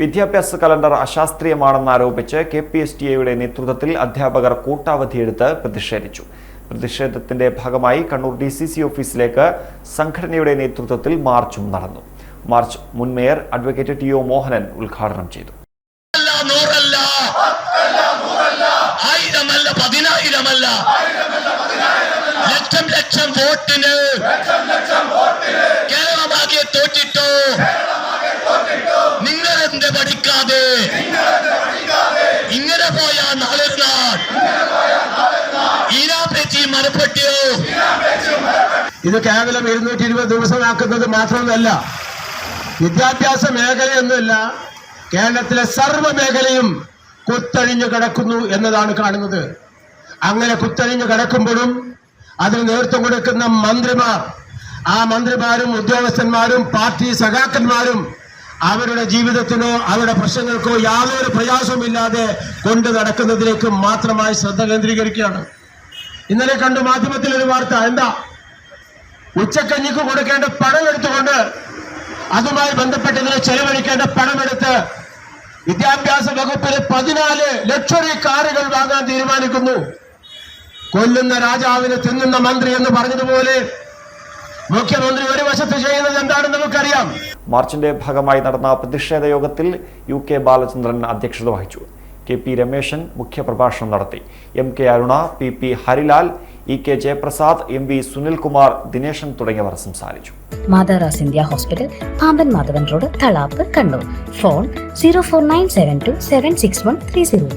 വിദ്യാഭ്യാസ കലണ്ടർ അശാസ്ത്രീയമാണെന്ന് ആരോപിച്ച് K P S T എയുടെ നേതൃത്വത്തിൽ അധ്യാപകർ കൂട്ടാവധിയെടുത്ത് പ്രതിഷേധിച്ചു. പ്രതിഷേധത്തിന്റെ ഭാഗമായി കണ്ണൂർ ഡി സി സി ഓഫീസിലേക്ക് സംഘടനയുടെ നേതൃത്വത്തിൽ മാർച്ചും നടന്നു. മാർച്ച് മുൻ mayor advocate T O Mohanan ഉദ്ഘാടനം ചെയ്തു. ആയിരമല്ല പതിനായിരമല്ല. ലക്ഷം ലക്ഷം വോട്ടിന് എന്ത് പഠിക്കാതെ. ഇങ്ങനെ പോയാ നാളെ നാൾ. ഈരാപ്പേച്ചി മരപ്പെട്ടിയോ ഇത് കേവലം ഇരുന്നൂറ്റി ഇരുപത് ദിവസമാക്കുന്നത് മാത്രമല്ല വിദ്യാഭ്യാസ മേഖലയൊന്നുമല്ല കേരളത്തിലെ സർവ മേഖലയും കുത്തഴിഞ്ഞു കിടക്കുന്നു എന്നതാണ് കാണുന്നത്. അങ്ങനെ കുത്തഴിഞ്ഞു കിടക്കുമ്പോഴും അതിന് നേതൃത്വം കൊടുക്കുന്ന മന്ത്രിമാർ ആ മന്ത്രിമാരും ഉദ്യോഗസ്ഥന്മാരും പാർട്ടി സഖാക്കന്മാരും അവരുടെ ജീവിതത്തിനോ അവരുടെ പ്രശ്നങ്ങൾക്കോ യാതൊരു പ്രയാസവുമില്ലാതെ കൊണ്ടു നടക്കുന്നതിലേക്ക് മാത്രമായി ശ്രദ്ധ കേന്ദ്രീകരിക്കുകയാണ്. ഇന്നലെ കണ്ടു മാധ്യമത്തിൽ ഒരു വാർത്ത എന്താ? ഉച്ചക്കഞ്ഞിക്ക് കൊടുക്കേണ്ട പണം എടുത്തുകൊണ്ട് അതുമായി ബന്ധപ്പെട്ടതിന് ചെലവഴിക്കേണ്ട പണമെടുത്ത് വിദ്യാഭ്യാസ വകുപ്പിന് പതിനാല് ലക്ഷറി കാറുകൾ വാങ്ങാൻ തീരുമാനിക്കുന്നു. കൊല്ലുന്ന രാജാവിന് തിന്നുന്ന മന്ത്രി എന്ന് പറഞ്ഞതുപോലെ മുഖ്യമന്ത്രി ഒരു വശത്ത് ചെയ്യുന്നത് എന്താണെന്ന് നമുക്കറിയാം. മാർച്ചിന്റെ ഭാഗമായി നടന്ന പ്രതിഷേധ യോഗത്തിൽ യു കെ ബാലചന്ദ്രൻ അധ്യക്ഷത വഹിച്ചു. കെ പി രമേശൻ മുഖ്യപ്രഭാഷണം നടത്തി. M K Aruna P P Harilal E K Jayaprasad M V Sunilkumar Dineshan തുടങ്ങിയവർ സംസാരിച്ചു. മാതാറാസ് India hospital Pamban Madhavan road Thalap Kannur. Phone zero four nine seven two seven six one three zero